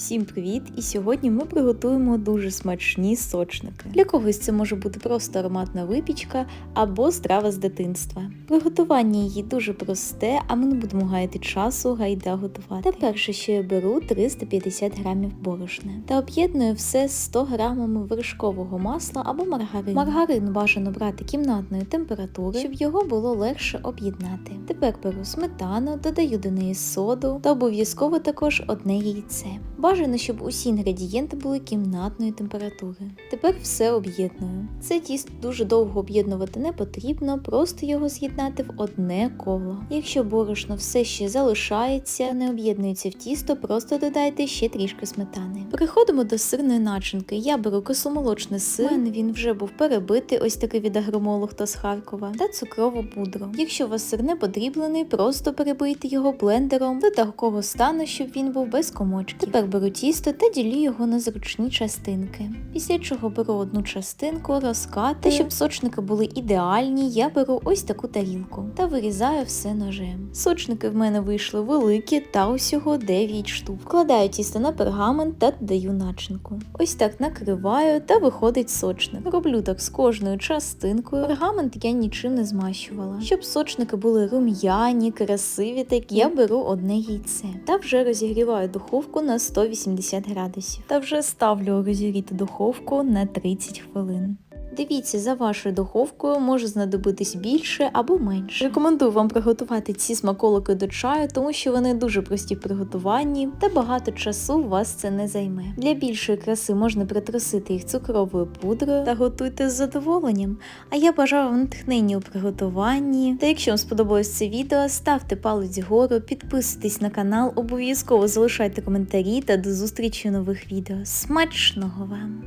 Всім привіт! І сьогодні ми приготуємо дуже смачні сочники. Для когось це може бути просто ароматна випічка або страва з дитинства. Приготування її дуже просте, а ми не будемо гаяти часу, гайда готувати. Та перше, що я беру 350 грамів борошна та об'єдную все з 100 грамами вершкового масла або маргарину. Маргарин бажано брати кімнатної температури, щоб його було легше об'єднати. Тепер беру сметану, додаю до неї соду та обов'язково також одне яйце. Бажано, щоб усі інгредієнти були кімнатної температури. Тепер все об'єдную. Це тісто дуже довго об'єднувати не потрібно, просто його з'єднати в одне коло. Якщо борошно все ще залишається, не об'єднується в тісто, просто додайте ще трішки сметани. Переходимо до сирної начинки. Я беру кисломолочний сир, він вже був перебитий, ось такий від агромолу, хто з Харкова, та цукрову пудру. Якщо у вас сир не подріблений, просто перебийте його блендером до такого стану, щоб він був без комочків. Тепер беру тісто та ділю його на зручні частинки. Після чого беру одну частинку, розкатую, щоб сочники були ідеальні. Я беру ось таку тарілку та вирізаю все ножем. Сочники в мене вийшли великі та усього 9 штук. Вкладаю тісто на пергамент та додаю начинку. Ось так накриваю та виходить сочник. Роблю так з кожною частинкою. Пергамент я нічим не змащувала. Щоб сочники були рум'яні, красиві, такі я беру одне яйце та вже розігріваю духовку на 180 градусів. Та вже ставлю розігріти духовку на 30 хвилин. Дивіться, за вашою духовкою може знадобитись більше або менше. Рекомендую вам приготувати ці смаколики до чаю, тому що вони дуже прості в приготуванні та багато часу вас це не займе. Для більшої краси можна притрусити їх цукровою пудрою та готуйте з задоволенням. А я бажаю вам натхнення у приготуванні. Та якщо вам сподобалось це відео, ставте палець вгору, підписуйтесь на канал, обов'язково залишайте коментарі та до зустрічі у нових відео. Смачного вам!